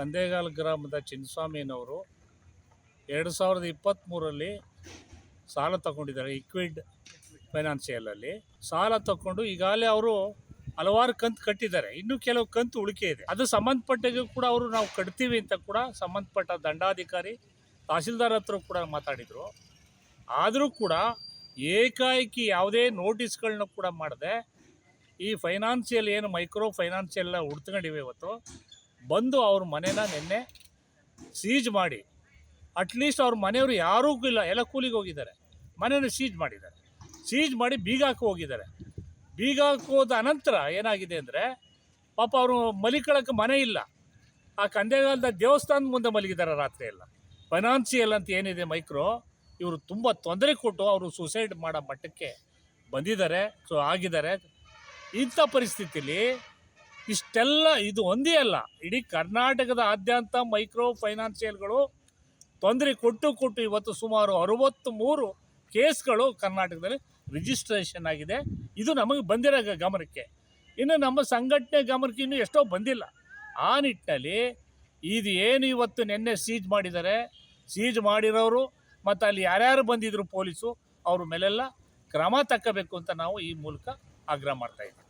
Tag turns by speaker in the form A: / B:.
A: ಕಂದೇಗಾಲ ಗ್ರಾಮದ ಚಿನ್ನಸ್ವಾಮಿಯವರು ಎರಡು ಸಾವಿರದ ಇಪ್ಪತ್ತ್ಮೂರಲ್ಲಿ ಸಾಲ ತಗೊಂಡಿದ್ದಾರೆ ಇಕ್ವಿಡ್ ಫೈನಾನ್ಸಿಯಲಲ್ಲಿ ಸಾಲ ತಗೊಂಡು ಈಗಾಗಲೇ ಅವರು ಹಲವಾರು ಕಂತು ಕಟ್ಟಿದ್ದಾರೆ. ಇನ್ನೂ ಕೆಲವು ಕಂತು ಉಳಿಕೆ ಇದೆ. ಅದು ಸಂಬಂಧಪಟ್ಟಾಗ ಕೂಡ ಅವರು ನಾವು ಕಟ್ತೀವಿ ಅಂತ ಕೂಡ ಸಂಬಂಧಪಟ್ಟ ದಂಡಾಧಿಕಾರಿ, ತಹಸೀಲ್ದಾರ್ ಹತ್ರ ಕೂಡ ಮಾತಾಡಿದರು. ಆದರೂ ಕೂಡ ಏಕಾಏಕಿ ಯಾವುದೇ ನೋಟಿಸ್ಗಳನ್ನ ಕೂಡ ಮಾಡದೆ ಈ ಫೈನಾನ್ಸಿಯಲ್ ಏನು ಮೈಕ್ರೋ ಫೈನಾನ್ಷಿಯಲ್ ಹುಡ್ತ್ಕೊಂಡಿವೆ ಇವತ್ತು ಬಂದು ಅವ್ರ ಮನೇನ ನಿನ್ನೆ ಸೀಜ್ ಮಾಡಿ. ಅಟ್ಲೀಸ್ಟ್ ಅವ್ರ ಮನೆಯವರು ಯಾರೂ ಇಲ್ಲ, ಎಲ್ಲ ಕೂಲಿಗೆ ಹೋಗಿದ್ದಾರೆ. ಮನೇನ ಸೀಜ್ ಮಾಡಿದ್ದಾರೆ. ಸೀಜ್ ಮಾಡಿ ಬೀಗ ಹಾಕಿ ಹೋಗಿದ್ದಾರೆ. ಬೀಗ ಹಾಕೋದ ಅನಂತರ ಏನಾಗಿದೆ ಅಂದರೆ, ಪಾಪ ಅವರು ಮಲಿಕೊಳ್ಳೋಕ್ಕೆ ಮನೆ ಇಲ್ಲ. ಆ ಕಂದೆಗಾಲದ ದೇವಸ್ಥಾನದ ಮುಂದೆ ಮಲಗಿದ್ದಾರೆ ರಾತ್ರಿ ಎಲ್ಲ. ಫೈನಾನ್ಸಿಯಲ್ ಅಂತ ಏನಿದೆ ಮೈಕ್ರೋ, ಇವರು ತುಂಬ ತೊಂದರೆ ಕೊಟ್ಟು ಅವರು ಸೂಸೈಡ್ ಮಾಡೋ ಮಟ್ಟಕ್ಕೆ ಬಂದಿದ್ದಾರೆ, ಸೊ ಆಗಿದ್ದಾರೆ. ಇಂಥ ಪರಿಸ್ಥಿತಿಲಿ ಇಷ್ಟೆಲ್ಲ ಇದು ಒಂದೇ ಅಲ್ಲ. ಇಡೀ ಕರ್ನಾಟಕದ ಆದ್ಯಂತ ಮೈಕ್ರೋ ಫೈನಾನ್ಷಿಯಲ್ಗಳು ತೊಂದರೆ ಕೊಟ್ಟು ಕೊಟ್ಟು ಇವತ್ತು ಸುಮಾರು ಅರವತ್ತು ಮೂರು ಕೇಸ್ಗಳು ಕರ್ನಾಟಕದಲ್ಲಿ ರಿಜಿಸ್ಟ್ರೇಷನ್ ಆಗಿದೆ. ಇದು ನಮಗೆ ಬಂದಿರೋ ಗಮನಕ್ಕೆ. ಇನ್ನು ನಮ್ಮ ಸಂಘಟನೆ ಗಮನಕ್ಕೆ ಇನ್ನೂ ಎಷ್ಟೋ ಬಂದಿಲ್ಲ. ಆ ನಿಟ್ಟಿನಲ್ಲಿ ಇದು ಏನು ಇವತ್ತು ನಿನ್ನೆ ಸೀಜ್ ಮಾಡಿದ್ದಾರೆ. ಸೀಜ್ ಮಾಡಿರೋರು ಮತ್ತು ಅಲ್ಲಿ ಯಾರ್ಯಾರು ಬಂದಿದ್ರು ಪೊಲೀಸು, ಅವ್ರ ಮೇಲೆಲ್ಲ ಕ್ರಮ ತಕ್ಕಬೇಕು ಅಂತ ನಾವು ಈ ಮೂಲಕ ಆಗ್ರಹ ಮಾಡ್ತಾ ಇದ್ದೀವಿ.